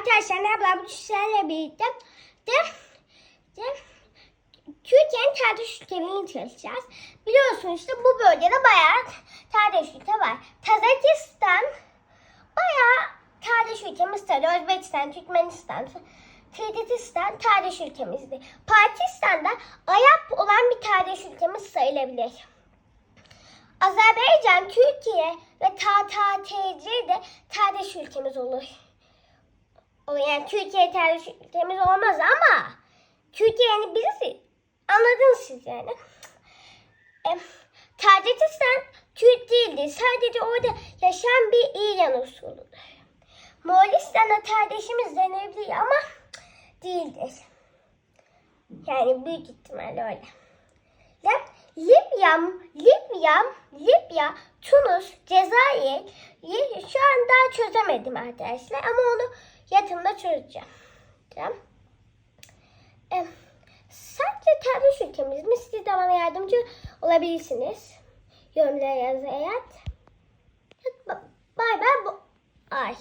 Arkadaşlar merhaba bu sizlerle birlikte de, de Türkiye'nin kardeş ülkelerini çalışacağız. Biliyorsunuz işte bu bölgede bayağı kardeş ülke var. Tazakistan bayağı kardeş ülkemiz tabii. Özbekistan, Türkmenistan, Kırgızistan kardeş ülkemizdi. Pakistan'da Arap olan bir kardeş ülkemiz sayılabilir. Azerbaycan, Türkiye ve KKTC de kardeş ülkemiz olur. Yani Türkiye kardeş ülkemiz olmaz ama Türkiye'nin birisi anladınız siz yani. E, Tacikistan Türk değildir. Sadece orada yaşayan bir İran usulüdür. Moğolistan'a kardeşimiz denebilir ama değildir. Yani büyük ihtimalle öyle. Lib- Libya, Libya, Libya, Tunus, Cezayir şu an daha çözemedim arkadaşlar ama onu yakında çözeceğim. E, sadece tercih ülkemiz mi? Siz de bana yardımcı olabilirsiniz. Yorumlara yazın eğer. Bay bay bu ay.